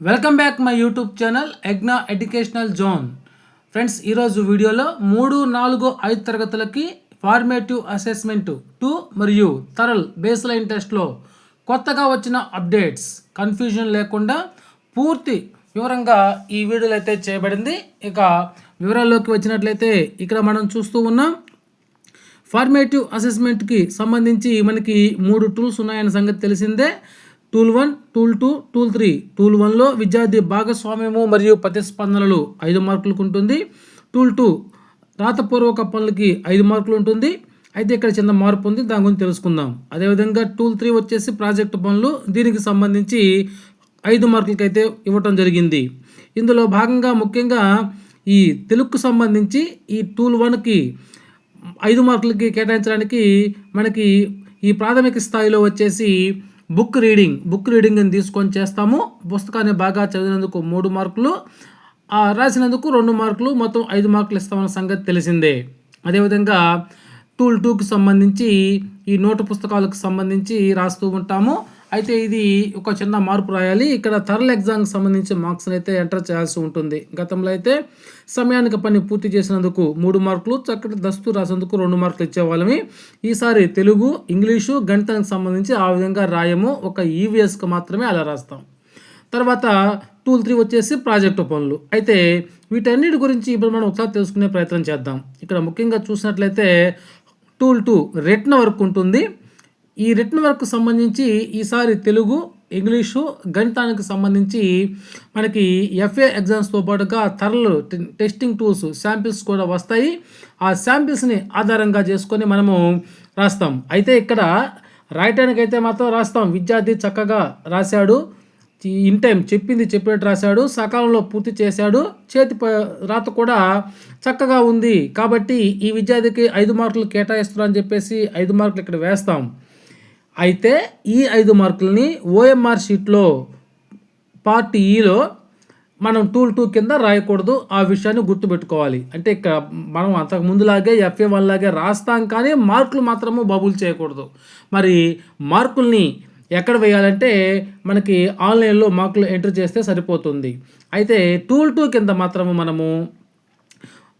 Welcome back my YouTube channel ఎగ్నా educational zone friends ఈరోజు వీడియోలో మూడు నాలుగు ఐదు తరగతులకి ఫార్మేటివ్ అసెస్మెంట్ టూ మరియు తరల్ బేస్ లైన్ టెస్ట్లో కొత్తగా వచ్చిన అప్డేట్స్ కన్ఫ్యూజన్ లేకుండా పూర్తి వివరంగా ఈ వీడియోలో అయితే చేయబడింది. ఇక వివరాల్లోకి వచ్చినట్లయితే ఇక్కడ మనం చూస్తూ ఉన్నాం. ఫార్మేటివ్ అసెస్మెంట్కి సంబంధించి మనకి మూడు టూల్స్ ఉన్నాయన్న సంగతి తెలిసిందే. Tool one tool two tool three. Tool వన్లో విద్యార్థి భాగస్వామ్యము మరియు ప్రతిస్పందనలు ఐదు మార్కులకు ఉంటుంది. టూల్ టూ రాతపూర్వక పనులకి ఐదు మార్కులు ఉంటుంది. అయితే ఇక్కడ చిన్న మార్పు ఉంది దాని గురించి తెలుసుకుందాం. అదేవిధంగా టూల్ త్రీ వచ్చేసి ప్రాజెక్ట్ పనులు దీనికి సంబంధించి ఐదు మార్కులకి అయితే ఇవ్వటం జరిగింది. ఇందులో భాగంగా ముఖ్యంగా ఈ తెలుగుకు సంబంధించి ఈ టూల్ వన్కి ఐదు మార్కులకి కేటాయించడానికి మనకి ఈ ప్రాథమిక స్థాయిలో వచ్చేసి బుక్ రీడింగ్ బుక్ రీడింగ్ని తీసుకొని చేస్తాము. పుస్తకాన్ని బాగా చదివినందుకు మూడు మార్కులు రాసినందుకు రెండు మార్కులు మొత్తం ఐదు మార్కులు ఇస్తామన్న సంగతి తెలిసిందే. అదేవిధంగా టూల్ టూకి సంబంధించి ఈ నోటు పుస్తకాలకు సంబంధించి రాస్తూ ఉంటాము. అయితే ఇది ఒక చిన్న మార్పు రాయాలి. ఇక్కడ థర్ల్ ఎగ్జామ్కి సంబంధించి మార్క్స్ని అయితే ఎంటర్ చేయాల్సి ఉంటుంది. గతంలో అయితే సమయానికి పని పూర్తి చేసినందుకు మూడు మార్కులు చక్కటి దస్తు రాసేందుకు రెండు మార్కులు ఇచ్చేవాళ్ళమి. ఈసారి తెలుగు ఇంగ్లీషు గణితానికి సంబంధించి ఆ విధంగా రాయము. ఒక ఈవీఎస్కి మాత్రమే అలా రాస్తాం. తర్వాత టూల్ త్రీ వచ్చేసి ప్రాజెక్టు పనులు. అయితే వీటన్నిటి గురించి ఇప్పుడు మనం ఒకసారి తెలుసుకునే ప్రయత్నం చేద్దాం. ఇక్కడ ముఖ్యంగా చూసినట్లయితే టూల్ టూ రిటర్న్ వర్క్ ఉంటుంది. ఈ రిటర్న్ వర్క్ సంబంధించి ఈసారి తెలుగు ఇంగ్లీషు గణితానికి సంబంధించి మనకి ఎఫ్ఏ ఎగ్జామ్స్తో పాటుగా తరలు టెస్టింగ్ టూల్స్ శాంపిల్స్ కూడా వస్తాయి. ఆ శాంపిల్స్ని ఆధారంగా చేసుకొని మనము రాస్తాం. అయితే ఇక్కడ రాయటానికి అయితే మాత్రం రాస్తాం. విద్యార్థి చక్కగా రాశాడు. ఇన్ టైం చెప్పింది చెప్పినట్టు రాశాడు. సకాలంలో పూర్తి చేశాడు. చేతి రాత కూడా చక్కగా ఉంది. కాబట్టి ఈ విద్యార్థికి ఐదు మార్కులు కేటాయిస్తున్నారని చెప్పేసి ఐదు మార్కులు ఇక్కడ వేస్తాం. అయితే ఈ ఐదు మార్కులని ఓఎంఆర్ షీట్లో పార్ట్ ఈలో మనం టూల్ టూ కింద రాయకూడదు ఆ విషయాన్ని గుర్తుపెట్టుకోవాలి. అంటే ఇక్కడ మనం అంతకు ముందులాగే ఎఫ్ఏ వన్ లాగే రాస్తాం కానీ మార్కులు మాత్రము బబుల్ చేయకూడదు. మరి మార్కుల్ని ఎక్కడ వేయాలంటే మనకి ఆన్లైన్లో మార్కులు ఎంటర్ చేస్తే సరిపోతుంది. అయితే టూల్ టూ కింద మాత్రము మనము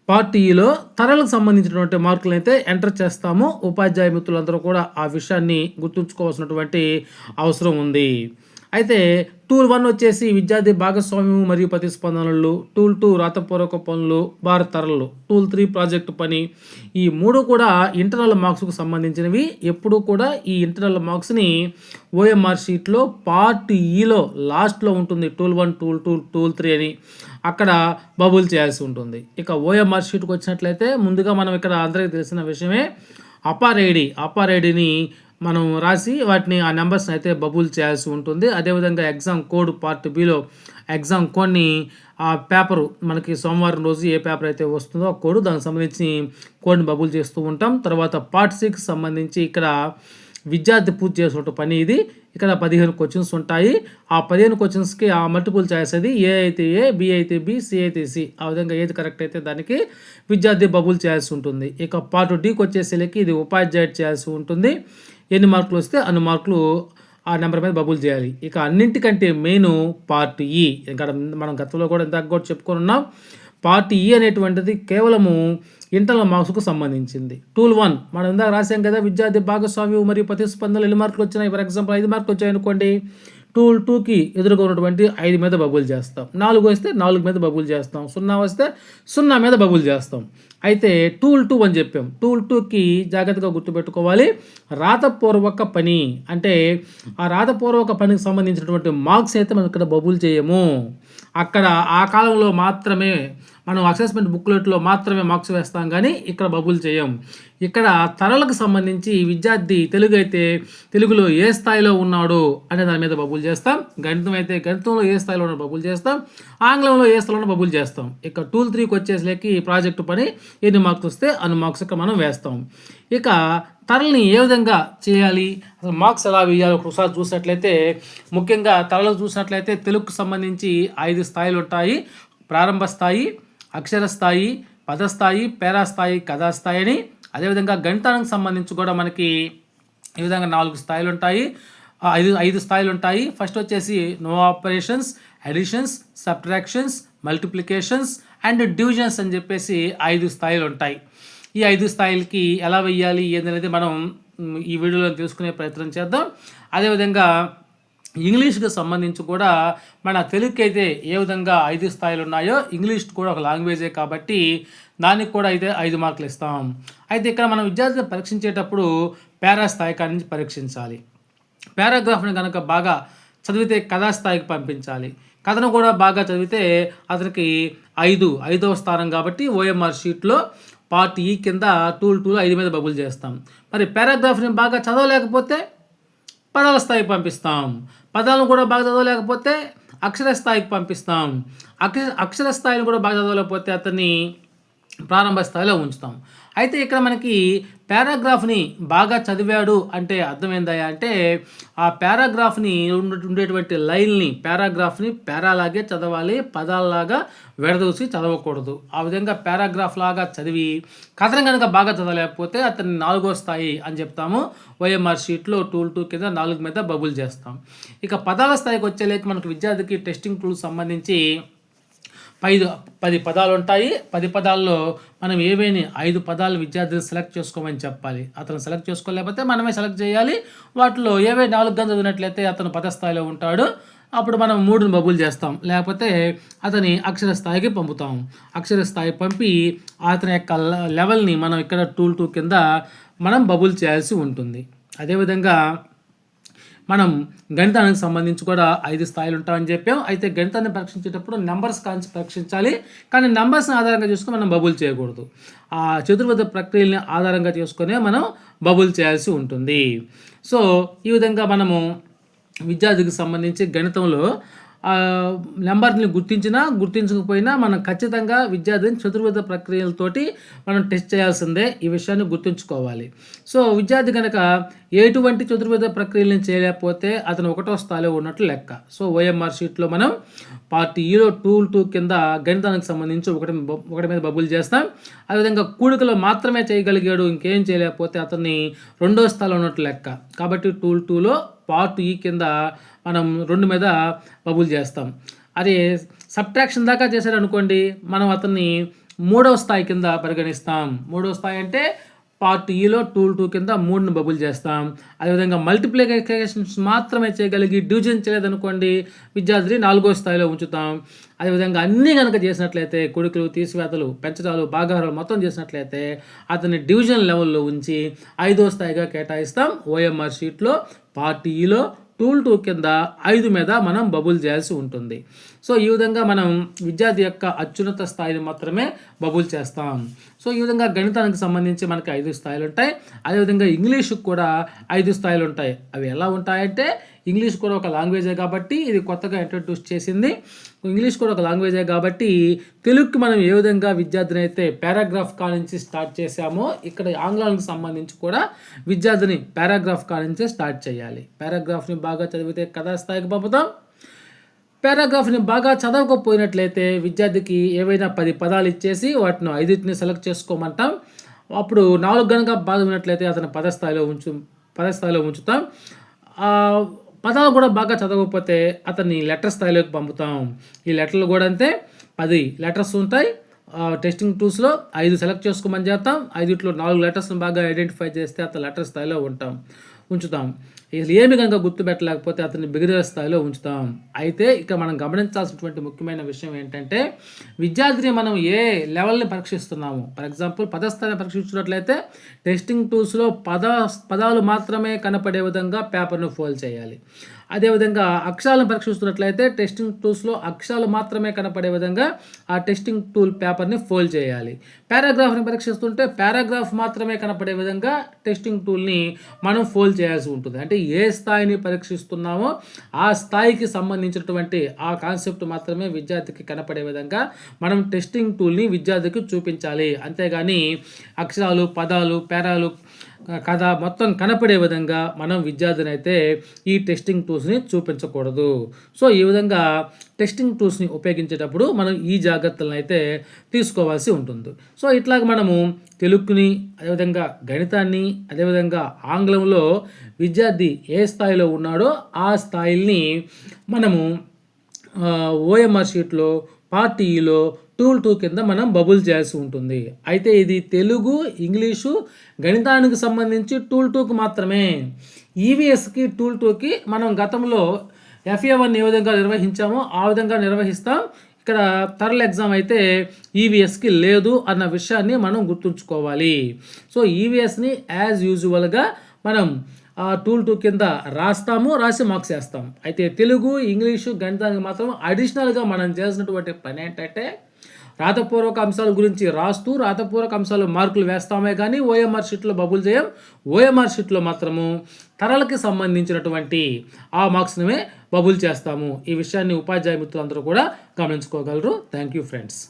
పార్టీలో తరలకు సంబంధించినటువంటి మార్కులు అయితే ఎంటర్ చేస్తాము. ఉపాధ్యాయ మిత్రులందరూ కూడా ఆ విషయాన్ని గుర్తుంచుకోవాల్సినటువంటి అవసరం ఉంది. అయితే టూల్ వన్ వచ్చేసి విద్యార్థి భాగస్వామ్యం మరియు ప్రతిస్పందనలు టూల్ టూ రాతపూర్వక పనులు భారత తరలు టూల్ త్రీ ప్రాజెక్టు పని. ఈ మూడు కూడా ఇంటర్నల్ మార్క్స్కు సంబంధించినవి. ఎప్పుడూ కూడా ఈ ఇంటర్నల్ మార్క్స్ని ఓఎంఆర్ షీట్లో పార్ట్ ఈలో లాస్ట్లో ఉంటుంది tool one tool two tool three అని అక్కడ బబుల్ చేయాల్సి ఉంటుంది. ఇక ఓఎంఆర్ షీట్కి వచ్చినట్లయితే ముందుగా మనం ఇక్కడ అందరికీ తెలిసిన విషయమే అపార్ ఐడి. అపార్ ఐడిని మనం రాసి వాటిని ఆ నెంబర్స్ని అయితే బబుల్ చేయాల్సి ఉంటుంది. అదేవిధంగా exam code part below exam కోడ్ని ఆ పేపరు మనకి సోమవారం రోజు ఏ పేపర్ అయితే వస్తుందో ఆ కోడ్ దానికి సంబంధించి కోడ్ని బబుల్ చేస్తూ ఉంటాం. తర్వాత పార్ట్ సిక్స్ సంబంధించి ఇక్కడ విద్యార్థి పూర్తి చేసుకుంటే పని ఇది. ఇక్కడ పదిహేను క్వశ్చన్స్ ఉంటాయి. ఆ పదిహేను క్వశ్చన్స్కి ఆ మల్టిపుల్ చాయిస్ అది. ఏ అయితే ఏ బి అయితే బి సి అయితే సి ఆ విధంగా ఏది కరెక్ట్ అయితే దానికి విద్యార్థి బబుల్ చేయాల్సి ఉంటుంది. ఇక పార్ట్ డీకి వచ్చేసరికి ఇది ఉపాధ్యాయుడు చేయాల్సి ఉంటుంది. ఎన్ని మార్కులు వస్తే అన్ని మార్కులు ఆ నెంబర్ మీద బబుల్ చేయాలి. ఇక అన్నింటికంటే మెయిన్ పార్ట్ ఈ. ఇక్కడ మనం గతంలో కూడా ఇంతకు కూడా చెప్పుకొని ఉన్నాం. పార్ట్ ఈ అనేటువంటిది కేవలము ఇంటర్నల్ మార్క్స్కు సంబంధించింది. Tool one. మనం ఇందాక రాసాం కదా విద్యార్థి భాగస్వామ్యం మరియు ప్రతిస్పందనలు ఎన్ని మార్కులు వచ్చినాయి? ఫర్ ఎగ్జాంపుల్ ఐదు మార్కులు వచ్చాయనుకోండి టూల్ టూకి ఎదురుగా ఉన్నటువంటి ఐదు మీద బబుల్ చేస్తాం. నాలుగు వస్తే నాలుగు మీద బబుల్ చేస్తాం. సున్నా వస్తే సున్నా మీద బబుల్ చేస్తాం. అయితే టూల్ టూ అని చెప్పాం. టూల్ టూకి జాగ్రత్తగా గుర్తుపెట్టుకోవాలి. రాతపూర్వక పని అంటే ఆ రాతపూర్వక పనికి సంబంధించినటువంటి మార్క్స్ అయితే మనం ఇక్కడ బబుల్ చేయము. అక్కడ ఆ కాలంలో మాత్రమే మనం అసెస్మెంట్ బుక్లెట్లో మాత్రమే మార్క్స్ వేస్తాం కానీ ఇక్కడ బబుల్ చేయం. ఇక్కడ తరలకు సంబంధించి విద్యార్థి తెలుగు అయితే తెలుగులో ఏ స్థాయిలో ఉన్నాడు అనే దాని మీద బబుల్ చేస్తాం. గణితం అయితే గణితంలో ఏ స్థాయిలో ఉన్న బబుల్ చేస్తాం. ఆంగ్లంలో ఏ స్థాయిలో బబుల్ చేస్తాం. ఇక టూల్ త్రీకి వచ్చేసరికి ప్రాజెక్టు పని ఎన్ని మార్క్స్ వస్తే అన్ని మార్క్స్ ఇక్కడ మనం వేస్తాం. ఇక తరల్ని ఏ విధంగా చేయాలి? అసలు మార్క్స్ ఎలా వేయాలి? ఒకసారి చూసినట్లయితే ముఖ్యంగా తరలు చూసినట్లయితే తెలుగుకు సంబంధించి ఐదు స్థాయిలు ఉంటాయి. ప్రారంభ స్థాయి అక్షరస్థాయి పదస్థాయి పేరాస్థాయి కథాస్థాయి అని అదేవిధంగా గణితానికి సంబంధించి కూడా మనకి ఈ విధంగా నాలుగు స్థాయిలు ఉంటాయి. ఐదు ఐదు స్థాయిలు ఉంటాయి. ఫస్ట్ వచ్చేసి no operations additions subtractions multiplications and divisions అని చెప్పేసి ఐదు స్థాయిలు ఉంటాయి. ఈ ఐదు స్థాయిలకి ఎలా వెయ్యాలి ఏందనేది మనం ఈ వీడియోలో తెలుసుకునే ప్రయత్నం చేద్దాం. అదేవిధంగా ఇంగ్లీష్కి సంబంధించి కూడా మన తెలుగుకి అయితే ఏ విధంగా ఐదు స్థాయిలు ఉన్నాయో ఇంగ్లీష్ కూడా ఒక లాంగ్వేజే కాబట్టి దానికి కూడా అయితే ఐదు మార్కులు ఇస్తాం. అయితే ఇక్కడ మనం విద్యార్థిని పరీక్షించేటప్పుడు పారా స్థాయి కాడి నుంచి పరీక్షించాలి. పారాగ్రాఫ్ని కనుక బాగా చదివితే కథా స్థాయికి పంపించాలి. కథను కూడా బాగా చదివితే అతనికి ఐదు ఐదవ స్థానం కాబట్టి ఓఎంఆర్ షీట్లో పార్ట్ ఈ కింద టూల్ టూల్ ఐదు మీద బబుల్ చేస్తాం. మరి పారాగ్రాఫ్ని బాగా చదవలేకపోతే పదాల స్థాయికి పంపిస్తాం. పదాలను కూడా బాగా చదవలేకపోతే అక్షర స్థాయికి పంపిస్తాం. అక్షర అక్షర స్థాయిని కూడా బాగా చదవలేకపోతే అతన్ని ప్రారంభ స్థాయిలో ఉంచుతాం. అయితే ఇక్కడ మనకి పారాగ్రాఫ్ని బాగా చదివాడు అంటే అర్థమైందా అంటే ఆ పారాగ్రాఫ్ని ఉండే- ఉండేటువంటి లైన్ని పారాగ్రాఫ్ని పారాలాగే చదవాలి పదాలలాగా విడదూసి చదవకూడదు. ఆ విధంగా పారాగ్రాఫ్ లాగా చదివి కథను కనుక బాగా చదవలేకపోతే అతన్ని నాలుగో స్థాయి అని చెప్తాము. ఓఎంఆర్ షీట్లో టూల్ టూ కింద నాలుగు మీద బబుల్ చేస్తాం. ఇక పదాల స్థాయికి వచ్చేలేక మనకు విద్యార్థికి టెస్టింగ్ టూల్ సంబంధించి ఐదు పది పదాలు ఉంటాయి. పది పదాల్లో మనం ఏవైనా ఐదు పదాలు విద్యార్థిని సెలెక్ట్ చేసుకోమని చెప్పాలి. అతను సెలెక్ట్ చేసుకోలేకపోతే మనమే సెలెక్ట్ చేయాలి. వాటిలో ఏవే నాలుగు గంట చదివినట్లయితే అతను పదస్థాయిలో ఉంటాడు. అప్పుడు మనం మూడుని బబుల్ చేస్తాం. లేకపోతే అతని అక్షర స్థాయికి పంపుతాం. అక్షర స్థాయి పంపి అతని యొక్క లెవెల్ని మనం ఇక్కడ టూల్ టూ కింద మనం బబుల్ చేయాల్సి ఉంటుంది. అదేవిధంగా మనం గణితానికి సంబంధించి కూడా ఐదు స్థాయిలు ఉంటామని చెప్పాం. అయితే గణితాన్ని పరీక్షించేటప్పుడు నెంబర్స్ కాంచి పరీక్షించాలి. కానీ నెంబర్స్ని ఆధారంగా చేసుకుని మనం బబుల్ చేయకూడదు. ఆ చతుర్విధ ప్రక్రియల్ని ఆధారంగా చేసుకునే మనం బబుల్ చేయాల్సి ఉంటుంది. సో ఈ విధంగా మనము విద్యార్థికి సంబంధించి గణితంలో నెంబర్ని గుర్తించినా గుర్తించకపోయినా మనం ఖచ్చితంగా విద్యార్థిని చతుర్విధ ప్రక్రియలతోటి మనం టెస్ట్ చేయాల్సిందే ఈ విషయాన్ని గుర్తుంచుకోవాలి. సో విద్యార్థి కనుక ఎటువంటి చతుర్విధ ప్రక్రియలను చేయలేకపోతే అతను ఒకటో స్థాయిలో ఉన్నట్లు లెక్క. సో ఓఎంఆర్ షీట్లో మనం పార్ట్ ఈలో టూల్ టూ కింద గణితానికి సంబంధించి ఒకటి ఒకటి మీద బబుల్ చేస్తాం. అదేవిధంగా కూడికలో మాత్రమే చేయగలిగాడు ఇంకేం చేయలేకపోతే అతన్ని రెండో స్థాయిలో ఉన్నట్లు లెక్క. కాబట్టి టూల్ టూలో పార్ట్ ఈ కింద మనం రెండు మీద బబుల్ చేస్తాం. అదే సబ్ట్రాక్షన్ దాకా చేశాడు అనుకోండి మనం అతన్ని మూడవ స్థాయి కింద పరిగణిస్తాం. మూడవ స్థాయి అంటే పార్ట్ ఈలో టూల్ టూ కింద మూడుని బబుల్ చేస్తాం. అదేవిధంగా మల్టిప్లికేషన్స్ మాత్రమే చేయగలిగి డివిజన్ చేయలేదనుకోండి విద్యార్థిని నాలుగో స్థాయిలో ఉంచుతాం. అదేవిధంగా అన్నీ కనుక చేసినట్లయితే కొడుకులు తీసివేతలు పెంచడాలు భాగాహారాలు మొత్తం చేసినట్లయితే అతన్ని డివిజన్ లెవెల్లో ఉంచి ఐదో స్థాయిగా కేటాయిస్తాం. ఓఎంఆర్ షీట్లో పార్ట్ ఈలో టూల్ టూ కింద ఐదు మీద మనం బబుల్ చేయాల్సి ఉంటుంది. సో ఈ విధంగా మనం విద్యార్థి యొక్క అత్యున్నత స్థాయిని మాత్రమే బబుల్ చేస్తాం. సో ఈ విధంగా గణితానికి సంబంధించి మనకి ఐదు స్థాయిలు ఉంటాయి అదేవిధంగా ఇంగ్లీషుకు కూడా ఐదు స్థాయిలు ఉంటాయి అవి ఎలా ఉంటాయంటే ఇంగ్లీష్ కూడా ఒక లాంగ్వేజే కాబట్టి ఇది కొత్తగా ఇంట్రడ్యూస్ చేసింది. ఇంగ్లీష్ కూడా ఒక లాంగ్వేజే కాబట్టి తెలుగుకి మనం ఏ విధంగా విద్యార్థిని అయితే పారాగ్రాఫ్ కా నుంచి స్టార్ట్ చేసామో ఇక్కడ ఆంగ్లానికి సంబంధించి కూడా విద్యార్థిని పారాగ్రాఫ్ కా నుంచే స్టార్ట్ చేయాలి. పారాగ్రాఫ్ని బాగా చదివితే కథా స్థాయికి పంపుతాం. పారాగ్రాఫ్ని బాగా చదవకపోయినట్లయితే విద్యార్థికి ఏవైనా పది పదాలు ఇచ్చేసి వాటిని ఐదుటిని సెలెక్ట్ చేసుకోమంటాం. అప్పుడు నాలుగు గనుక బాగా ఉన్నట్లయితే అతను పదస్థాయిలో ఉంచు పదస్థాయిలో ఉంచుతాం. పదాలు కూడా బాగా చదవకపోతే అతన్ని లెటర్ స్థాయిలోకి పంపుతాం. ఈ లెటర్లు కూడా అంతే. పది లెటర్స్ ఉంటాయి. టెస్టింగ్ టూల్స్లో ఐదు సెలెక్ట్ చేసుకోమని చేస్తాం. ఐదుట్లో నాలుగు లెటర్స్ని బాగా ఐడెంటిఫై చేస్తే అతను లెటర్ స్థాయిలో ఉంటాం ఉంచుతాం. అసలు ఏమి కనుక గుర్తుపెట్టలేకపోతే అతన్ని బిగినర్ స్థాయిలో ఉంచుతాం. అయితే ఇక మనం గమనించాల్సినటువంటి ముఖ్యమైన విషయం ఏంటంటే విద్యార్థిని మనం ఏ లెవెల్ని పరీక్షిస్తున్నాము? ఫర్ ఎగ్జాంపుల్ పదస్థాయిని పరీక్షించినట్లయితే టెస్టింగ్ టూల్స్లో పద పదాలు మాత్రమే కనపడే విధంగా పేపర్ను ఫోల్ చేయాలి. అదేవిధంగా అక్షరాలను పరీక్షిస్తున్నట్లయితే టెస్టింగ్ టూల్స్లో అక్షరాలు మాత్రమే కనపడే విధంగా ఆ టెస్టింగ్ టూల్ పేపర్ని ఫోల్డ్ చేయాలి. పారాగ్రాఫ్ని పరీక్షిస్తుంటే పారాగ్రాఫ్ మాత్రమే కనపడే విధంగా టెస్టింగ్ టూల్ని మనం ఫోల్డ్ చేయాల్సి ఉంటుంది. అంటే ఏ స్థాయిని పరీక్షిస్తున్నామో ఆ స్థాయికి సంబంధించినటువంటి ఆ కాన్సెప్ట్ మాత్రమే విద్యార్థికి కనపడే విధంగా మనం టెస్టింగ్ టూల్ని విద్యార్థికి చూపించాలి. అంతేగాని అక్షరాలు పదాలు పేరాలు కథ మొత్తం కనపడే విధంగా మనం విద్యార్థిని అయితే ఈ టెస్టింగ్ టూల్స్ని చూపించకూడదు. సో ఈ విధంగా టెస్టింగ్ టూల్స్ని ఉపయోగించేటప్పుడు మనం ఈ జాగ్రత్తలను అయితే తీసుకోవాల్సి ఉంటుంది. సో ఇట్లాగ మనము తెలుగుని అదేవిధంగా గణితాన్ని అదేవిధంగా ఆంగ్లంలో విద్యార్థి ఏ స్థాయిలో ఉన్నాడో ఆ స్థాయిల్ని మనము ఓఎంఆర్ షీట్లో పార్టీలో టూల్ టూ కింద మనం బబుల్ చేయాల్సి ఉంటుంది. అయితే ఇది తెలుగు ఇంగ్లీషు గణితానికి సంబంధించి టూల్ టూకి మాత్రమే. ఈవీఎస్కి టూల్ టూకి మనం గతంలో ఎఫ్ఏ వన్ ఏ విధంగా నిర్వహించామో ఆ విధంగా నిర్వహిస్తాం. ఇక్కడ థర్ల్ ఎగ్జామ్ అయితే ఈవీఎస్కి లేదు అన్న విషయాన్ని మనం గుర్తుంచుకోవాలి. సో ఈవీఎస్ని యాజ్ యూజువల్గా మనం టూల్ టూ కింద రాస్తాము రాసి మార్క్స్ వేస్తాం అయితే తెలుగు ఇంగ్లీషు గణితానికి మాత్రం అడిషనల్గా మనం చేసినటువంటి పని ఏంటంటే రాతపూర్వక అంశాల గురించి రాస్తూ రాతపూర్వక అంశాలు మార్కులు వేస్తామే కానీ ఓఎంఆర్ షీట్లో బబుల్ చేయం ఓఎంఆర్ షీట్లో మాత్రము తరలకి సంబంధించినటువంటి ఆ మార్క్స్ని బబుల్ చేస్తాము. ఈ విషయాన్ని ఉపాధ్యాయ మిత్రులందరూ కూడా గమనించుకోగలరు. Thank you friends.